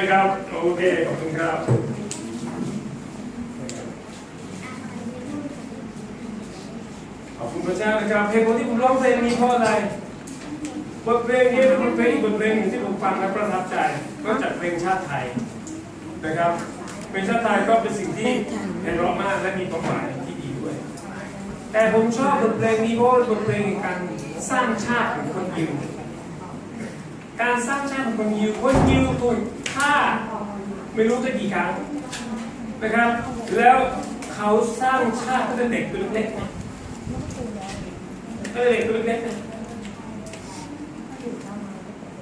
นะครับ โอเค ขอบคุณครับขอบคุณพระเจ้านะครับ เพลงที่ผมร้องเพลงนี้เพราะอะไรบทเพลงนี้เป็นบทเพลงอีกบทเพลงหนึ่งที่ผมฟังและประทับใจ ก็จากเพลงชาติไทยนะครับเพลงชาติไทยก็เป็นสิ่งที่ไพเราะมากและมีความหมายที่ดีด้วย แต่ผมชอบบทเพลงนี้เพราะบทเพลงแห่งการสร้างชาติของคนยิวการสร้างชาติของคนยิวคนยิวถู ฆ่าไม่รู้จะกี่ครั้งนะครับ แล้วเขาสร้างชาติตั้งแต่เด็กเป็นเล็กๆนะเออเด็กตัวเล็กๆ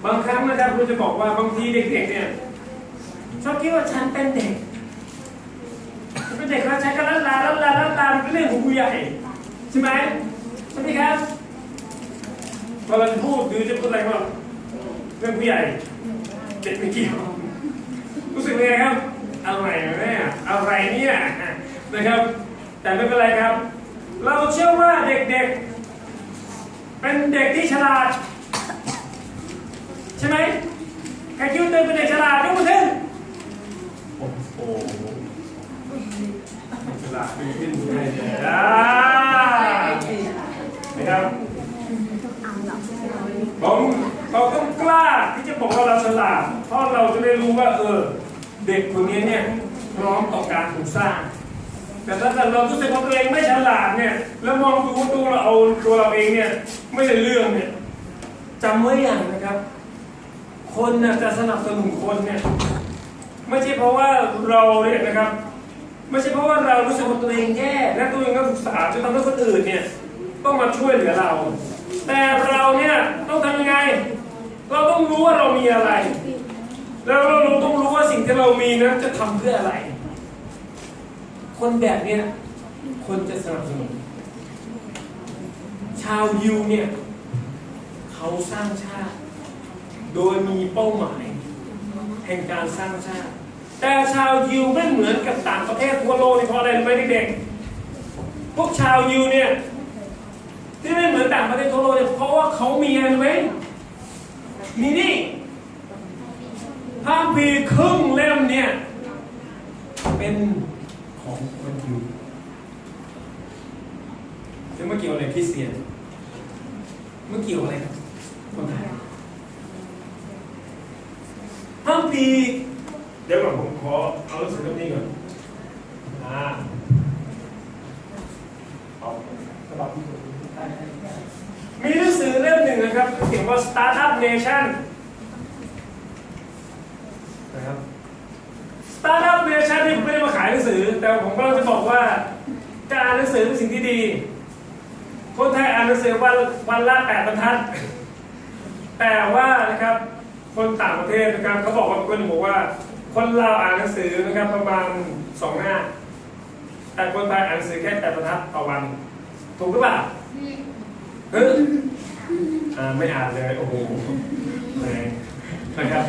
บางครั้งนะครับคุณจะบอกว่าบางทีเด็กๆเนี่ยชอบคิดว่าฉันเป็นเด็กเป็นเด็กแล้วฉันก็ลันลาลันลาลันลามันเป็นเรื่องของผู้ใหญ่ใช่ไหมใช่ไหมครับพอเราพูดหรือจะพูดอะไรก็เรื่องผู้ใหญ่เด็กไม่เกี่ยวรู้สึกยังไงครับ อะไรเนี่ยอะไรเนี่ยนะครับ แต่ไม่เป็นไรครับ เราเชื่อว่าเด็กๆ เป็นเด็กที่ฉลาด ใช่ไหมใครคิดว่าตัวเป็นเด็กฉลาดยกมือขึ้นโอ้โหฉลาดขึ้นขึ้นเลยอ่านะครับผมเราต้องกล้าที่จะบอกว่าเราฉลาดเพราะเราจะได้รู้ว่าเออ เด็กคนนี้เนี่ยพร้อมต่อการถูกสร้าง แต่ถ้าเกิดเรารู้สึกว่าตัวเองไม่ฉลาดเนี่ย แล้วมองดูว่าตัวเราเอาตัวเราเองเนี่ยไม่ได้เรื่องเนี่ยจำไว้อย่างนะครับ คนนะจะสนับสนุนคนเนี่ยไม่ใช่เพราะว่าเราเนี่ยนะครับไม่ใช่เพราะว่าเรารู้สึกว่าตัวเองแย่และตัวเองก็ศึกษาจนทำให้คนอื่นเนี่ยต้องมาช่วยเหลือเรา แต่เราเนี่ยต้องทำยังไง เราต้องรู้ว่าเรามีอะไร แล้วเราต้องรู้ว่าสิ่งที่เรามีนั้นจะทำเพื่ออะไร คนแบบเนี้ยคนจะสนับสนุน ชาวยิวเนี่ย เขาสร้างชาติ โดยมีเป้าหมาย แห่งการสร้างชาติ แต่ชาวยิวไม่เหมือนกับต่างประเทศทั่วโลกนี่เพราะอะไรไหมเด็กๆพวกชาวยิวเนี่ยที่ไม่เหมือนต่างประเทศทั่วโลกเนี่ยเพราะว่าเขามีอะไรไหมมีนี่ ระคัมภีร์ครึ่งเล่มเนี่ย เป็นของคนยิวจะไม่เกี่ยวอะไรคริสเตียนไม่เกี่ยวอะไรกับคนไทยพระคัมภีร์เดี๋ยวก่อนผมขอเอาหนังสือเล่มนี้ก่อนอ่าเอาฉบับที่ผมได้มีหนังสือเล่มหนึ่งนะครับเขียนว่า Startup Nation นะครับ ส ตาร์ทอัพเนชั่นนี่ผมไม่ได้มาขายหนังสือ แต่ผมก็จะบอกว่า การอ่านหนังสือเป็นสิ่งที่ดี คนไทยอ่านหนังสือวันวันละแปดบรรทัด แต่ว่านะครับคนต่างประเทศนะครับเขาบอกว่าคนบอกว่า คนเราวอ่านหนังสือนะครับประมาณสองหน้า แต่คนไทยอ่านหนังสือแค่แปดบรรทัดต่อวัน ถูกหรือเปล่าเฮ้ยอ่าไม่อ่านเลยโอ้โหแรงนะครับ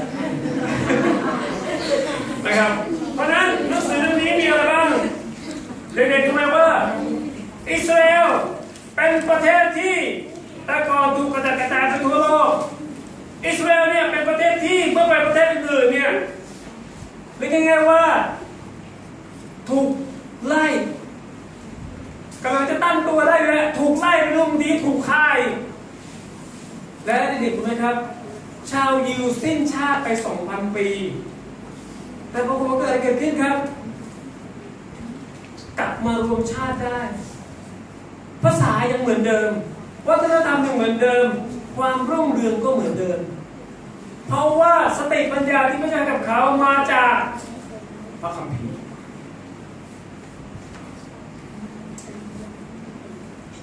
นะครับ เพราะนั้นหนังสือเล่มนี้มีอะไรบ้างเด็กๆรู้ไหมว่า อิสราเอลเป็นประเทศที่ต่ก่อนถูกกระจัดกระจายทั่วโลกอิสราเอลเนี่ยเป็นประเทศที่เมื่อไปประเทศอื่นเนี่ยเรียกง่ายๆว่า ถูกไล่กำลังจะตั้งตัวได้เลยถูกไล่ไปรุ่มดีถูกฆ่าและเด็กๆรู้ไหมครับ ชาวยิวสิ้นชาติไป 2,000 ปี แต่ปรากฏว่าเกิดอะไรเกิดขึ้นครับ กลับมารวมชาติได้ ภาษายังเหมือนเดิม วัฒนธรรมยังเหมือนเดิม ความรุ่งเรืองก็เหมือนเดิม เพราะว่าสติปัญญาที่ไม่ใช่กับเขามาจากพระคัมภีร์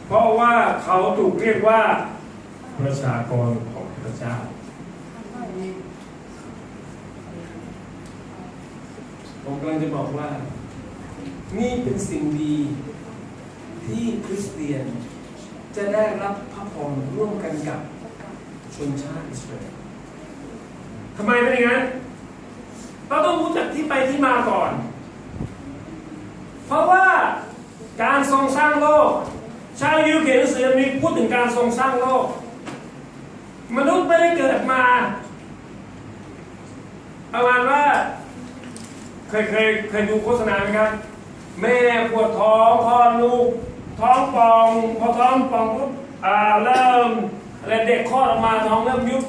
เพราะว่าเขาถูกเรียกว่าประชากรของพระเจ้า ผมกำลังจะบอกว่า นี่เป็นสิ่งดีที่คริสเตียนจะได้รับพระพรร่วมกันกับชนชาติอิสราเอลทำไมเป็นอย่างนั้น เราต้องรู้จักที่ไปที่มาก่อน เพราะว่าการทรงสร้างโลก ชาวยิวเขียนหนังสือมีพูดถึงการทรงสร้างโลก มนุษย์ไม่ได้เกิดมา ประมาณว่า เคยเคยเคยดูโฆษณาไหมครับ แม่ปวดท้องคลอดลูก ท้องป่องพอท้องป่องปุ๊บอ่าเริ่มอะไรเด็กคลอดออกมาท้องเริ่มยุบ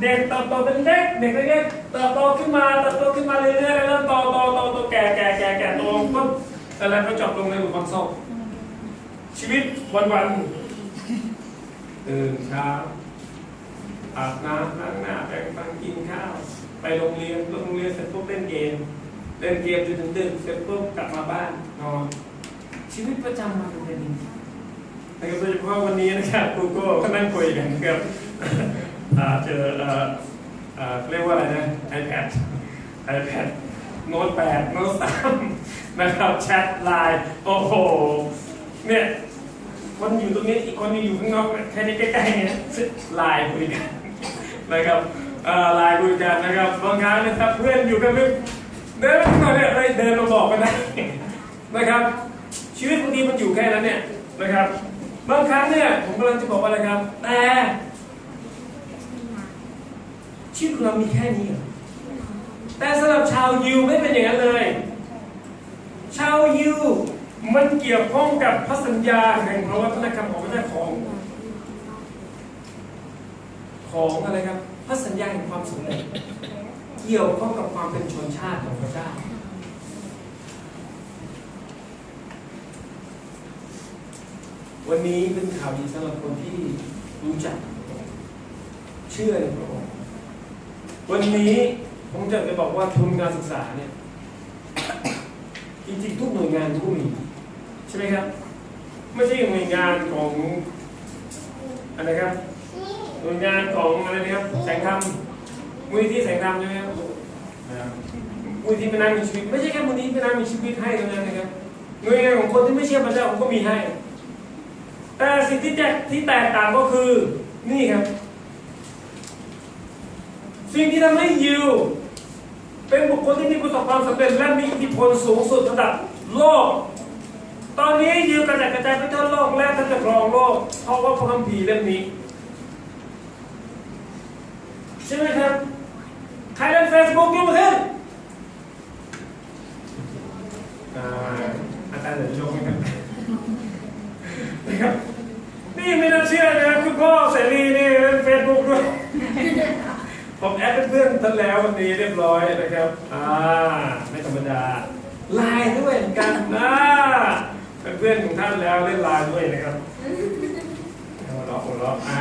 เด็กเติบโตเป็นเด็กเด็กเล็กเติบโตขึ้นมาเติบโตขึ้นมาเรื่อยๆเริ่มโตโตโตโตแก่แก่แก่แก่โตปุ๊บแต่แล้วก็จบลงในหลุมความเศร้าชีวิตวันวันๆตื่นเช้าอาบน้ำล้างหน้าแปรงฟันกินข้าว ไปโรงเรียนโรงเรียนเสร็จปุ๊บเล่นเกม เล่นเกมจนถึงดึกเสร็จปุ๊บกลับมาบ้านนอนชีวิตประจำวันเป็นอย่างนี้นะครับโดยเฉพาะวันนี้นะครับกูก็ก็นั่งคุยกันกับอ่าเจอเอ่ออ่าเรียกว่าอะไรนะ iPad iPad โน้ต8โน้ต3นะครับแชทไลน์โอ้โหเนี่ยคนอยู่ตรงนี้อีกคนหนึงอยู่ข้างนอกแค่นี้ใกล้ๆเนี่ยไลน์คุยกันนะครับเอ่อไลน์คุยกันนะครับบางครั้งนะครับเพื่อนอยู่กันไม่ เดินมาเนี่ยเฮ้ยเดินมาบอกกันได้นะครับ ชีวิตบางทีมันอยู่แค่นั้นเนี่ยนะครับ บางครั้งเนี่ยผมกำลังจะบอกว่าอะไรครับ แต่ชีวิตของเรามีแค่นี้เหรอแต่สำหรับชาวยิวไม่เป็นอย่างนั้นเลย ชาวยิวมันเกี่ยวข้องกับพระสัญญาแห่งพระวัฒนธรรมของพระเจ้าของ ของอะไรครับ พระสัญญาแห่งความสำเร็จ กี่ยวข้องกับความเป็นชนชาติของพระเจ้า วันนี้เป็นข่าวดีสำหรับคนที่รู้จักเชื่อในพระองค์วันนี้ผมจะจะบอกว่าทุนการศึกษาเนี่ยจริงๆทุกหน่วยงานทุกมีใช่ไหมครับ ไม่ใช่หน่วยงานของอะไรครับหน่วยงานของอะไรนะครับแสงธรรม มูลนิธิแสงธรรมใช่ไหมครับนะครับมูลนิธิเป็นนางมีชีวิต ไม่ใช่แค่มูลนิธิเป็นนางมีชีวิตให้เท่านั้นนะครับหน่วยงานของคนที่ไม่เชื่อพระเจ้าผมก็มีให้ แต่สิ่งที่แตกที่แตกต่างก็คือนี่ครับ สิ่งที่ทำให้ยิวเป็นบุคคลที่มีประสบความสำเร็จและมีอิทธิพลสูงสุดระดับโลก ตอนนี้ยิวกระจายกระจายไปทั่วโลกและท่านจะครองโลก เพราะว่าพระคัมภีร์เล่มนี้ ใช่ไหมครับใครเล่นเฟซบุ๊กยกมือขึ้นอาจารย์เดี๋ยยกนะครับนะครับนี่ไม่น่าเชื่อนะครับคุณพ่อเสรีนี่เล่นเฟซบุ๊กด้วย ผมแอดเพื่อนท่านแล้ววันนี้เรียบร้อยนะครับ อ่า ไม่ธรรมดาไลน์ด้วยเหมือนกันนะเป็นเพื่อนของท่านแล้วเล่นไลน์ด้วยนะครับหัวเราะหัวเราะอ่า